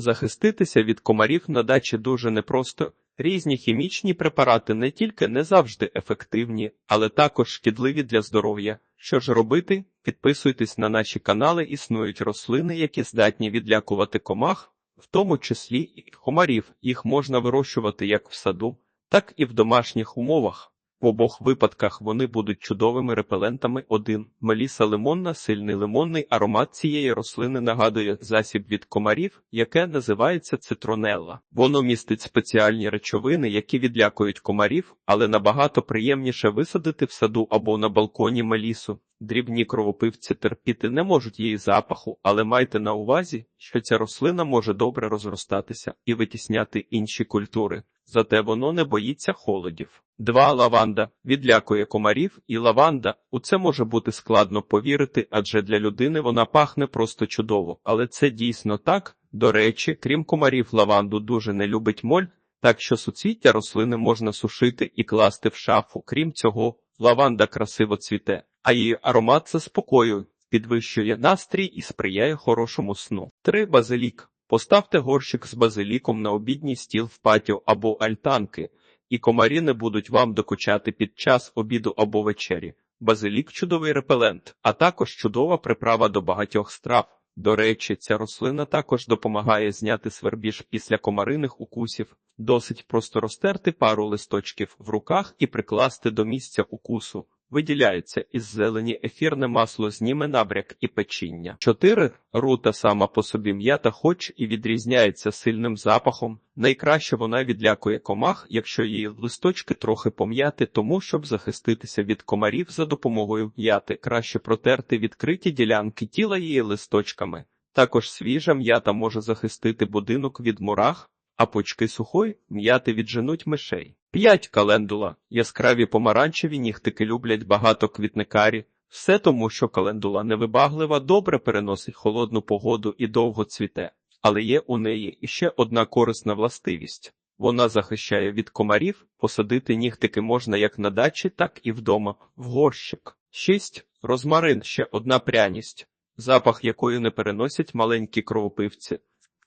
Захиститися від комарів на дачі дуже непросто. Різні хімічні препарати не тільки не завжди ефективні, але також шкідливі для здоров'я. Що ж робити? Підписуйтесь на наші канали. Існують рослини, які здатні відлякувати комах, в тому числі і комарів. Їх можна вирощувати як в саду, так і в домашніх умовах. В обох випадках вони будуть чудовими репелентами. 1. Меліса лимонна, сильний лимонний аромат цієї рослини нагадує засіб від комарів, яке називається цитронелла. Воно містить спеціальні речовини, які відлякують комарів, але набагато приємніше висадити в саду або на балконі мелісу. Дрібні кровопивці терпіти не можуть її запаху, але майте на увазі, що ця рослина може добре розростатися і витісняти інші культури. Зате воно не боїться холодів. 2. Лаванда відлякує комарів, і лаванда у це може бути складно повірити, адже для людини вона пахне просто чудово. Але це дійсно так. До речі, крім комарів, лаванду дуже не любить моль, так що суцвіття рослини можна сушити і класти в шафу. Крім цього, лаванда красиво цвіте, а її аромат заспокоює, підвищує настрій і сприяє хорошому сну. 3. Базилік. Поставте горщик з базиліком на обідній стіл в патіо або альтанки, і комарі не будуть вам докучати під час обіду або вечері. Базилік чудовий репелент, а також чудова приправа до багатьох страв. До речі, ця рослина також допомагає зняти свербіж після комариних укусів. Досить просто розтерти пару листочків в руках і прикласти до місця укусу. Виділяється із зелені ефірне масло зніме набряк і печіння. 4. Рута сама по собі м'ята, хоч і відрізняється сильним запахом. Найкраще вона відлякує комах, якщо її листочки трохи пом'яти, тому щоб захиститися від комарів за допомогою м'яти, краще протерти відкриті ділянки тіла її листочками. Також свіжа м'ята може захистити будинок від мурах, а почки сухої м'яти відженуть мишей. 5. Календула. Яскраві помаранчеві нігтики люблять багато квітникарі. Все тому, що календула невибаглива, добре переносить холодну погоду і довго цвіте. Але є у неї іще одна корисна властивість. Вона захищає від комарів, посадити нігтики можна як на дачі, так і вдома, в горщик. 6. Розмарин ще одна пряність, запах якої не переносять маленькі кровопивці.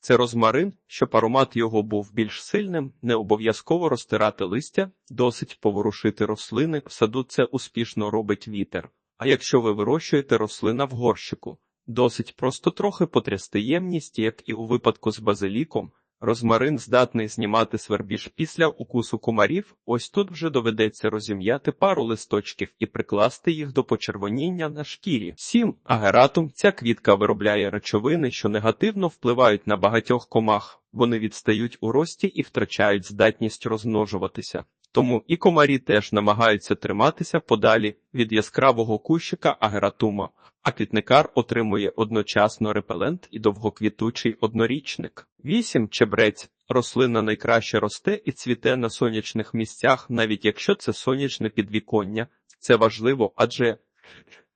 Це розмарин, щоб аромат його був більш сильним, не обов'язково розтирати листя, досить поворушити рослини. В саду це успішно робить вітер. А якщо ви вирощуєте рослина в горщику, досить просто трохи потрясти ємність, як і у випадку з базиліком. Розмарин здатний знімати свербіж після укусу комарів. Ось тут вже доведеться розім'яти пару листочків і прикласти їх до почервоніння на шкірі. 7. Агератум ця квітка виробляє речовини, що негативно впливають на багатьох комах. Вони відстають у рості і втрачають здатність розмножуватися. Тому і комарі теж намагаються триматися подалі від яскравого кущика агератума, а квітникар отримує одночасно репелент і довгоквітучий однорічник. 8. Чебрець. Рослина найкраще росте і цвіте на сонячних місцях, навіть якщо це сонячне підвіконня. Це важливо, адже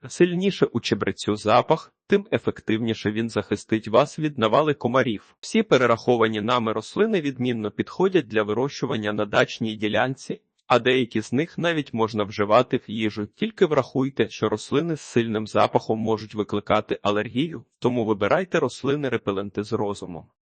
сильніше у чебрецю запах, тим ефективніше він захистить вас від навали комарів. Всі перераховані нами рослини відмінно підходять для вирощування на дачній ділянці, а деякі з них навіть можна вживати в їжу. Тільки врахуйте, що рослини з сильним запахом можуть викликати алергію, тому вибирайте рослини репеленти з розумом.